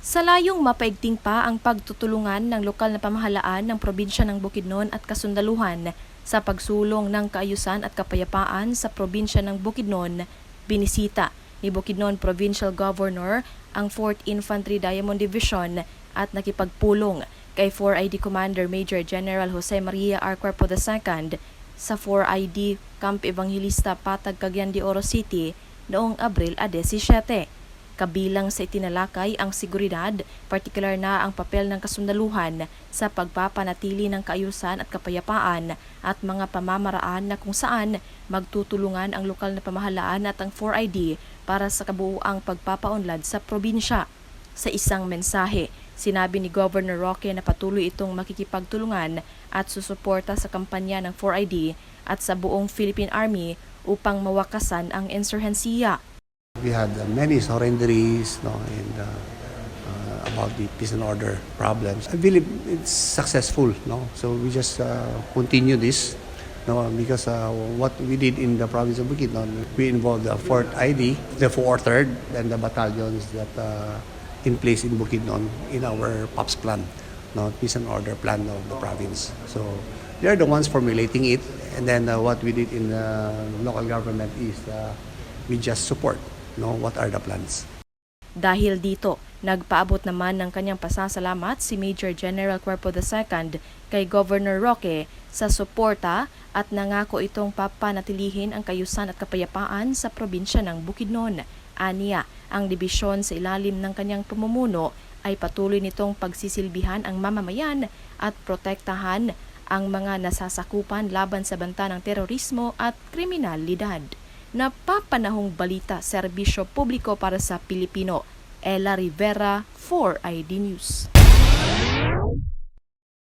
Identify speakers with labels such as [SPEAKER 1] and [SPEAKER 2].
[SPEAKER 1] Sa layong mapaigting pa ang pagtutulungan ng lokal na pamahalaan ng probinsya ng Bukidnon at Kasundaluhan sa pagsulong ng kaayusan at kapayapaan sa probinsya ng Bukidnon, binisita ni Bukidnon Provincial Governor ang 4th Infantry Diamond Division at nakipagpulong kay 4ID Commander Major General Jose Maria R. Cuerpo II sa 4ID Camp Evangelista Patag Cagayan de Oro City noong Abril 17. Kabilang sa itinalakay ang seguridad, partikular na ang papel ng kasundaluhan sa pagpapanatili ng kaayusan at kapayapaan at mga pamamaraan na kung saan magtutulungan ang lokal na pamahalaan at ang 4ID para sa kabuuang pagpapaunlad sa probinsya. Sa isang mensahe, sinabi ni Governor Roque na patuloy itong makikipagtulungan at susuporta sa kampanya ng 4ID at sa buong Philippine Army upang mawakasan ang insurhensiya.
[SPEAKER 2] We had uh, many surrenderies no, and uh, uh, about the peace and order problems. I believe it's successful. No? So we just continue this no, because uh, what we did in the province of Bukidnon, we involved the 4th ID, the 4th, 3rd, and the battalions that uh, in place in Bukidnon in our POPs plan, no, peace and order plan of the province. So they're the ones formulating it, and then uh, what we did in the local government is we just support no, what are the plans.
[SPEAKER 1] Dahil dito, nagpaabot naman ng kanyang pasasalamat si Major General Cuerpo II kay Governor Roque sa suporta at nangako itong papanatilihin ang kayusan at kapayapaan sa probinsya ng Bukidnon. Aniya, ang dibisyon sa ilalim ng kanyang pamumuno ay patuloy nitong pagsisilbihan ang mamamayan at protektahan ang mga nasasakupan laban sa banta ng terorismo at kriminalidad. Napapanahong balita, serbisyo publiko para sa Pilipino. Ella Rivera, 4ID News.